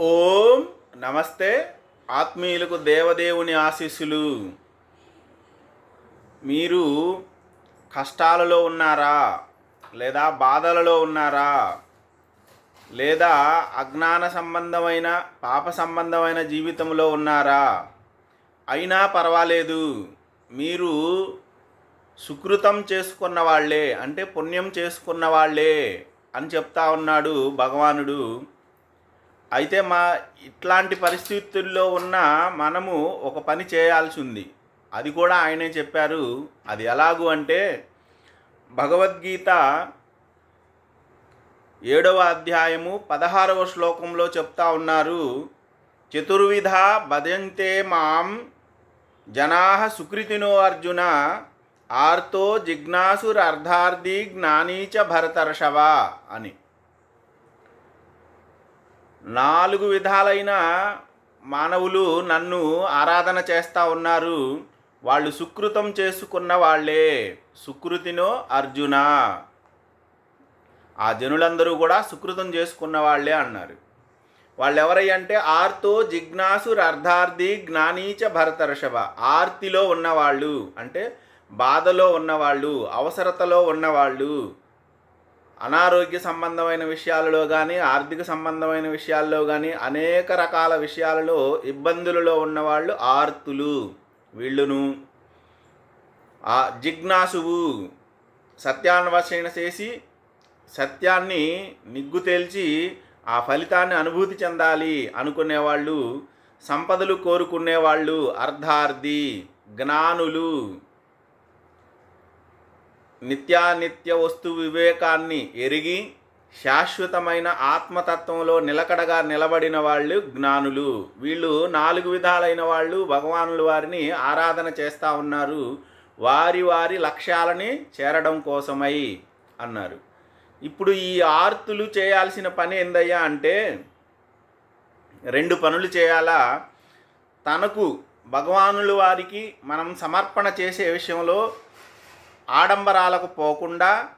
ఓం నమస్తే ఆత్మీయులకు దేవదేవుని ఆశీస్సులు. మీరు కష్టాలలో ఉన్నారా? లేదా బాధలలో ఉన్నారా? లేదా అజ్ఞాన సంబంధమైన పాప సంబంధమైన జీవితంలో ఉన్నారా? అయినా పర్వాలేదు. మీరు సుకృతం చేసుకున్న వాళ్ళే అంటే పుణ్యం చేసుకున్న వాళ్ళే అని చెప్తా ఉన్నాడు భగవానుడు. అయితే మా ఇట్లాంటి పరిస్థితుల్లో ఉన్న మనము ఒక పని చేయాల్సి ఉంది అది కూడా ఆయనే చెప్పారు. అది ఎలాగు అంటే భగవద్గీత ఏడవ అధ్యాయము పదహారవ శ్లోకంలో చెప్తా ఉన్నారు. చతుర్విధ భజంతే మాం జనా సుకృతినో అర్జున ఆర్తో జిజ్ఞాసురర్ధార్థి జ్ఞానీచ భరతర్షవ అని. నాలుగు విధాలైన మానవులు నన్ను ఆరాధన చేస్తూ ఉన్నారు. వాళ్ళు సుకృతం చేసుకున్న వాళ్ళే. సుకృతినో అర్జున. ఆ జనులందరూ కూడా సుకృతం చేసుకున్న వాళ్ళే అన్నారు. వాళ్ళు ఎవరై అంటే ఆర్తో జిజ్ఞాసుర్ అర్ధార్థి జ్ఞానీచ భరతర్షభ. ఆర్తిలో ఉన్నవాళ్ళు అంటే బాధలో ఉన్నవాళ్ళు అవసరతలో ఉన్నవాళ్ళు. అనారోగ్య సంబంధమైన విషయాలలో కానీ ఆర్థిక సంబంధమైన విషయాల్లో కానీ అనేక రకాల విషయాలలో ఇబ్బందులలో ఉన్నవాళ్ళు ఆర్తులు. వీళ్ళును ఆ జిజ్ఞాసువు సత్యాన్వేషణ చేసి సత్యాన్ని నిగ్గు తేల్చి ఆ ఫలితాన్ని అనుభూతి చెందాలి అనుకునేవాళ్ళు సంపదలు కోరుకునేవాళ్ళు అర్ధార్థి జ్ఞానులు. నిత్యానిత్య వస్తు వివేకాన్ని ఎరిగి శాశ్వతమైన ఆత్మతత్వంలో నిలకడగా నిలబడిన వాళ్ళు జ్ఞానులు. వీళ్ళు నాలుగు విధాలైన వాళ్ళు భగవానుల వారిని ఆరాధన చేస్తూ ఉన్నారు. వారి వారి లక్ష్యాలని చేరడం కోసమై అన్నారు. ఇప్పుడు ఈ ఆర్తులు చేయాల్సిన పని ఏందయ్యా అంటే రెండు పనులు చేయాలా? తనకు భగవానుల వారికి మనం సమర్పణ చేసే విషయంలో ఆడంబరాలకు పోకుండా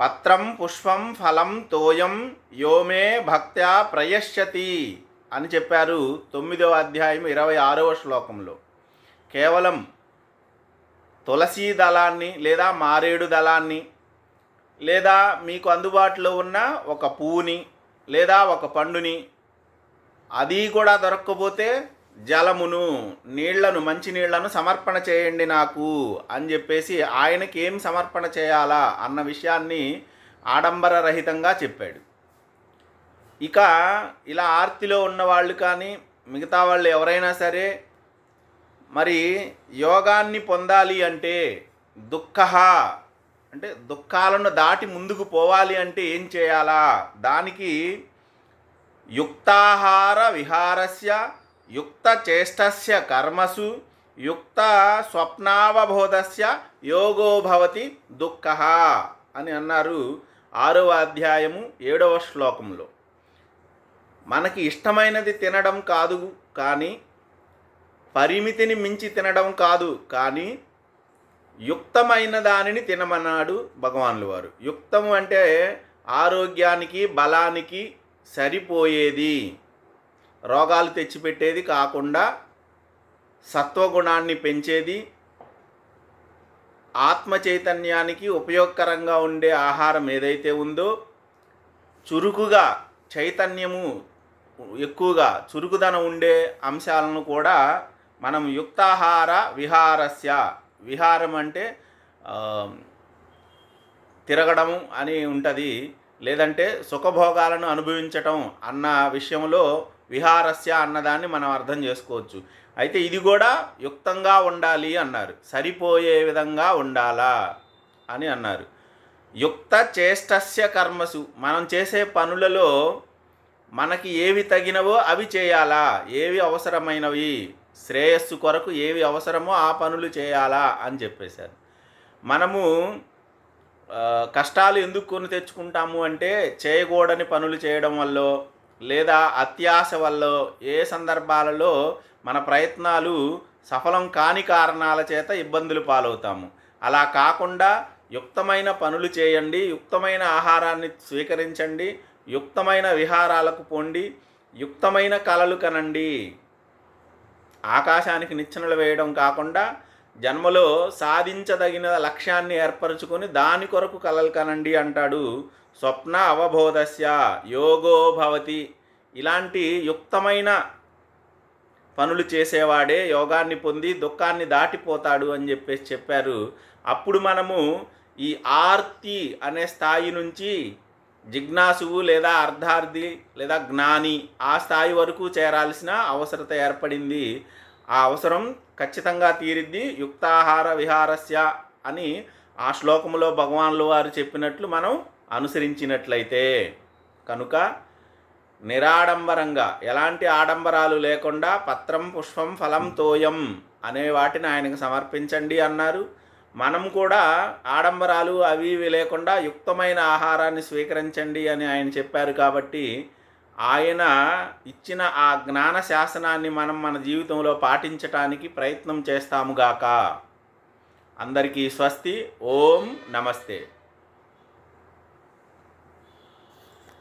పత్రం పుష్పం ఫలం తోయం యోమే భక్త్యా ప్రయశ్యతి అని చెప్పారు తొమ్మిదవ అధ్యాయం ఇరవై ఆరవ శ్లోకంలో. కేవలం తులసీ దళాన్ని లేదా మారేడు దళాన్ని లేదా మీకు అందుబాటులో ఉన్న ఒక పువ్వుని లేదా ఒక పండుని అది కూడా దొరక్కపోతే జలమును నీళ్ళను మంచి నీళ్ళను సమర్పణ చేయండి నాకు అని చెప్పేసి ఆయనకి ఏం సమర్పణ చేయాలా అన్న విషయాన్ని ఆడంబర రహితంగా చెప్పాడు. ఇక ఇలా ఆర్తిలో ఉన్న వాళ్ళు కానీ మిగతా వాళ్ళు ఎవరైనా సరే మరి యోగాన్ని పొందాలి అంటే దుఃఖ అంటే దుఃఖాలను దాటి ముందుకు పోవాలి అంటే ఏం చేయాలా? దానికి యుక్తాహార విహారస్య యుక్త చేష్టస్య కర్మసు యుక్త స్వప్నావబోధస్య యోగోభవతి దుఃఖ అని అన్నారు ఆరవ అధ్యాయము ఏడవ శ్లోకంలో మనకి ఇష్టమైనది తినడం కాదు కానీ పరిమితిని మించి తినడం కాదు కానీ యుక్తమైన దానిని తినమన్నాడు భగవానులు వారు. యుక్తము అంటే ఆరోగ్యానికి బలానికి సరిపోయేది. రోగాలు తెచ్చిపెట్టేది కాకుండా సత్వగుణాన్ని పెంచేది ఆత్మ చైతన్యానికి ఉపయోగకరంగా ఉండే ఆహారం ఏదైతే ఉందో చురుకుగా చైతన్యము ఎక్కువగా చురుకుదనం ఉండే అంశాలను కూడా మనం యుక్తాహార విహారస్య విహారం అంటే తిరగడం తిరగడము అని ఉంటుంది. లేదంటే సుఖభోగాలను అనుభవించటం అన్న విషయంలో విహారస్య అన్నదాన్ని మనం అర్థం చేసుకోవచ్చు. అయితే ఇది కూడా యుక్తంగా ఉండాలి అన్నారు. సరిపోయే విధంగా ఉండాలా అని అన్నారు. యుక్త చేష్టస్య కర్మసు. మనం చేసే పనులలో మనకి ఏవి తగినవో అవి చేయాలా? ఏవి అవసరమైనవి? శ్రేయస్సు కొరకు ఏవి అవసరమో ఆ పనులు చేయాలా అని చెప్పేశారు. మనము కష్టాలు ఎందుకు కొని తెచ్చుకుంటాము అంటే చేయకూడని పనులు చేయడం వల్ల లేదా అత్యాశ వల్ల ఏ సందర్భాలలో మన ప్రయత్నాలు సఫలం కాని కారణాల చేత ఇబ్బందులు పాలవుతాము. అలా కాకుండా యుక్తమైన పనులు చేయండి యుక్తమైన ఆహారాన్ని స్వీకరించండి యుక్తమైన విహారాలకు పోండి యుక్తమైన కలలు కనండి. ఆకాశానికి నిచ్చెనలు వేయడం కాకుండా జన్మలో సాధించదగిన లక్ష్యాన్ని ఏర్పరచుకొని దాని కొరకు కలలు కనండి అంటాడు. స్వప్న అవబోధస్య యోగో భవతి. ఇలాంటి యుక్తమైన పనులు చేసేవాడే యోగాన్ని పొంది దుఃఖాన్ని దాటిపోతాడు అని చెప్పేసి చెప్పారు. అప్పుడు మనము ఈ ఆర్తి అనే స్థాయి నుంచి జిజ్ఞాసువు లేదా అర్ధార్థి లేదా జ్ఞాని ఆ స్థాయి వరకు చేరాల్సిన అవసరత ఏర్పడింది. ఆ అవసరం ఖచ్చితంగా తీరిద్ది. యుక్తాహార విహారస్య అని ఆ శ్లోకములో భగవాన్లు వారు చెప్పినట్లు మనం అనుసరించినట్లయితే కనుక నిరాడంబరంగా ఎలాంటి ఆడంబరాలు లేకుండా పత్రం పుష్పం ఫలం తోయం అనే వాటిని ఆయనకు సమర్పించండి అన్నారు. మనం కూడా ఆడంబరాలు అవి ఇవి లేకుండా యుక్తమైన ఆహారాన్ని స్వీకరించండి అని ఆయన చెప్పారు కాబట్టి ఆయన ఇచ్చిన ఆ జ్ఞాన శాసనాన్ని మనం మన జీవితంలో పాటించటానికి ప్రయత్నం చేస్తాముగాక అందరికీ స్వస్తి. ఓం నమస్తే.